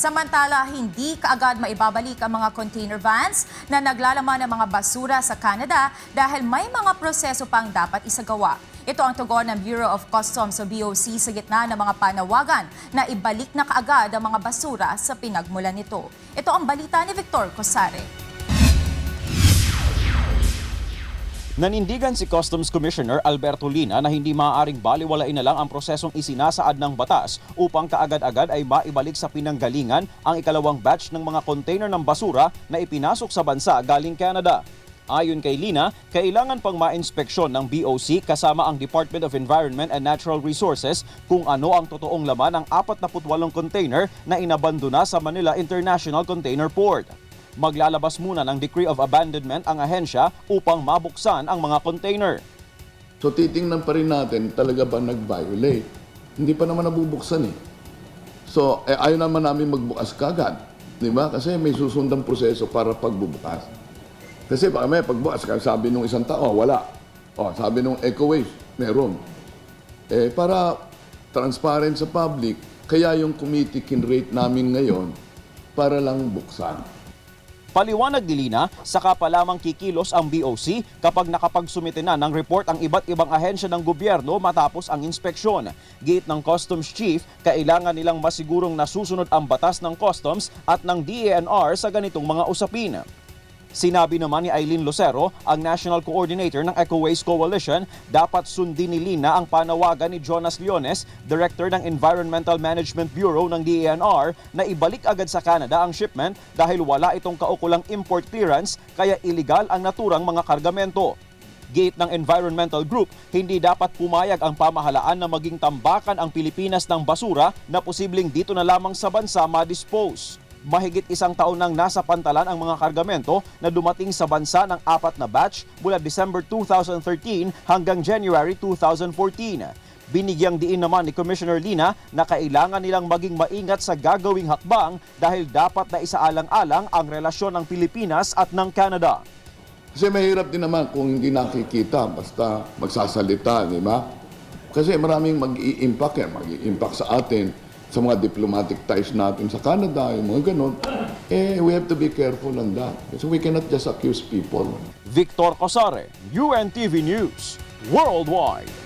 Samantala, hindi kaagad maibabalik ang mga container vans na naglalaman ng mga basura sa Canada dahil may mga proseso pang dapat isagawa. Ito ang tugon ng Bureau of Customs o BOC sa gitna ng mga panawagan na ibalik na kaagad ang mga basura sa pinagmulan nito. Ito ang balita ni Victor Cosare. Nanindigan si Customs Commissioner Alberto Lina na hindi maaaring baliwalain na lang ang prosesong isinasaad ng batas upang kaagad-agad ay maibalik sa pinanggalingan ang ikalawang batch ng mga container ng basura na ipinasok sa bansa galing Canada. Ayon kay Lina, kailangan pang ma-inspeksyon ng BOC kasama ang Department of Environment and Natural Resources kung ano ang totoong laman ng 48 container na inabandona sa Manila International Container Port. Maglalabas muna ng Decree of Abandonment ang ahensya upang mabuksan ang mga container. So titingnan pa rin natin talaga ba nag-violate. Hindi pa naman nabubuksan eh. So eh, ayaw naman namin magbukas kagad. Di ba? Kasi may susundang proseso para pagbubukas. Kasi baka may pagbukas, kaya sabi nung isang tao, wala. O, sabi nung Eco Waste, meron. Eh, para transparent sa public, kaya yung committee kinrate namin ngayon para lang buksan. Paliwanag ni Lina, saka pa lamang kikilos ang BOC kapag nakapagsumite na ng report ang iba't ibang ahensya ng gobyerno matapos ang inspeksyon. Giit ng Customs Chief, kailangan nilang masigurong nasusunod ang batas ng Customs at ng DENR sa ganitong mga usapin. Sinabi naman ni Eileen Lucero, ang National Coordinator ng Eco Waste Coalition, dapat sundin ni Lina ang panawagan ni Jonas Leones, Director ng Environmental Management Bureau ng DENR, na ibalik agad sa Canada ang shipment dahil wala itong kaukulang import clearance kaya iligal ang naturang mga kargamento. Gate ng environmental group, hindi dapat pumayag ang pamahalaan na maging tambakan ang Pilipinas ng basura na posibleng dito na lamang sa bansa ma-dispose. Mahigit isang taon nang nasa pantalan ang mga kargamento na dumating sa bansa ng apat na batch mula December 2013 hanggang January 2014. Binigyang diin naman ni Commissioner Lina na kailangan nilang maging maingat sa gagawing hakbang dahil dapat na isaalang-alang ang relasyon ng Pilipinas at ng Canada. Kasi mahirap din naman kung hindi nakikita, basta magsasalita, di ba? Kasi maraming mag-i-impact yan, mag-i-impact sa atin, sa mga diplomatic ties natin sa Canada, yung mga ganun. Eh, we have to be careful on that. So we cannot just accuse people. Victor Cosare, UNTV News, Worldwide.